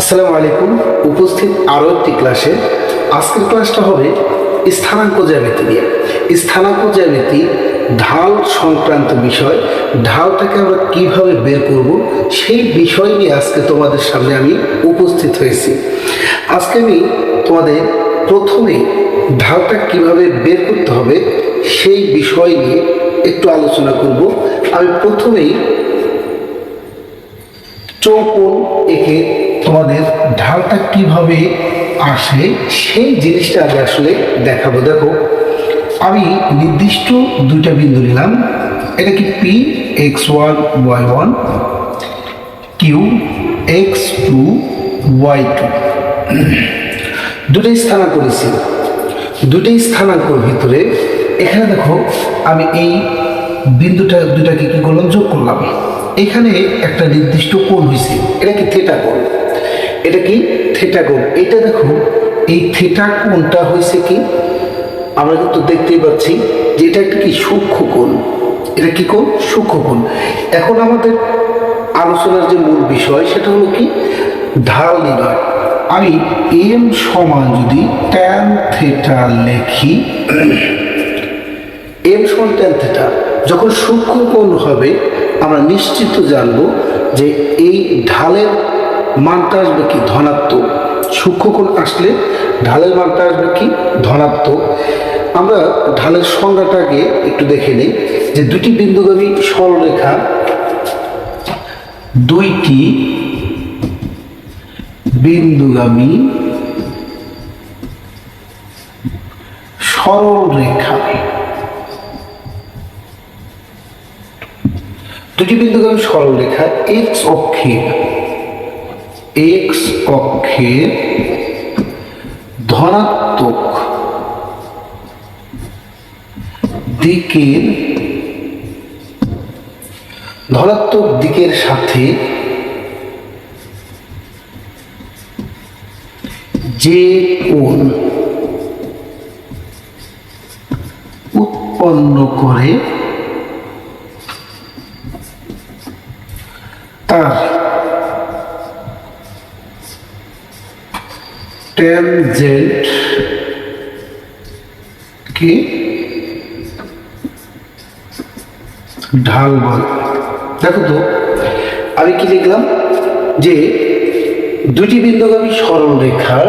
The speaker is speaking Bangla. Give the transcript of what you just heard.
আসসালামু আলাইকুম। উপস্থিত আরও একটি ক্লাসে। আজকের ক্লাসটা হবে স্থানাঙ্ক জ্যামিতি নিয়ে। স্থানাঙ্ক জ্যামিতি ঢাল সংক্রান্ত বিষয়। ঢালটাকে আমরা কীভাবে বের করব সেই বিষয় নিয়ে আজকে তোমাদের সামনে আমি উপস্থিত হয়েছি। আজকে আমি তোমাদের প্রথমে ঢালটা কীভাবে বের করতে হবে সেই বিষয় নিয়ে একটু আলোচনা করব। আমি প্রথমেই চৌকোন এঁকে তোমাদের ঢালটা কীভাবে আসে সেই জিনিসটা আগে আসলে দেখাবো। দেখো, আমি নির্দিষ্ট দুইটা বিন্দু নিলাম। এটা কি P X one Y one Q X two Y two দুটোই স্থানাঙ্ক করেছি দুটোই স্থানাঙ্কর ভিতরে এখানে দেখো, আমি এই বিন্দুটা দুটাকে কি করলাম? যোগ করলাম। এখানে একটা নির্দিষ্ট কোণ হয়েছে এটা কি থেটা কোণ? এটা কি থেটা কোণ? এটা দেখো, এই থেটা কোণটা হয়েছে কি? আমরা কিন্তু দেখতেই পাচ্ছি যে এটা একটা কি সূক্ষ্ম কোণ। এটা কি কোণ? সূক্ষ্ম কোণ। এখন আমাদের আলোচনার যে মূল বিষয়, সেটা হলো কি? ঢাল নির্ণয়। আমি এম সমান যদি ট্যান থেটা লেখি এম সমান ট্যান থেটা যখন সূক্ষ্ম কোণ হবে আমরা নিশ্চিত জানব যে এই ঢালের মানটা আসবে কি ধনাত্মক। সূক্ষ্ম কোণ আসলে ঢালের মানটা আসবে কি ধনাত্মক। আমরা ঢালের সংজ্ঞাটাকে একটু দেখে নিই যে দুটি বিন্দুগামী সরলরেখা দুইটি বিন্দুগামী সরল রেখা দুটি বিন্দুগামী সরল রেখা এক্স অক্ষে এক্স অক্ষে ধনাত্মক দিকের ধনাত্মক দিকের সাথে যে কোণ উৎপন্ন করে তার টেনজেন্ট কি? ঢাল বল। দেখো তো, আমি কি লিখলাম? যে দুটি বিন্দুগামী সরল রেখার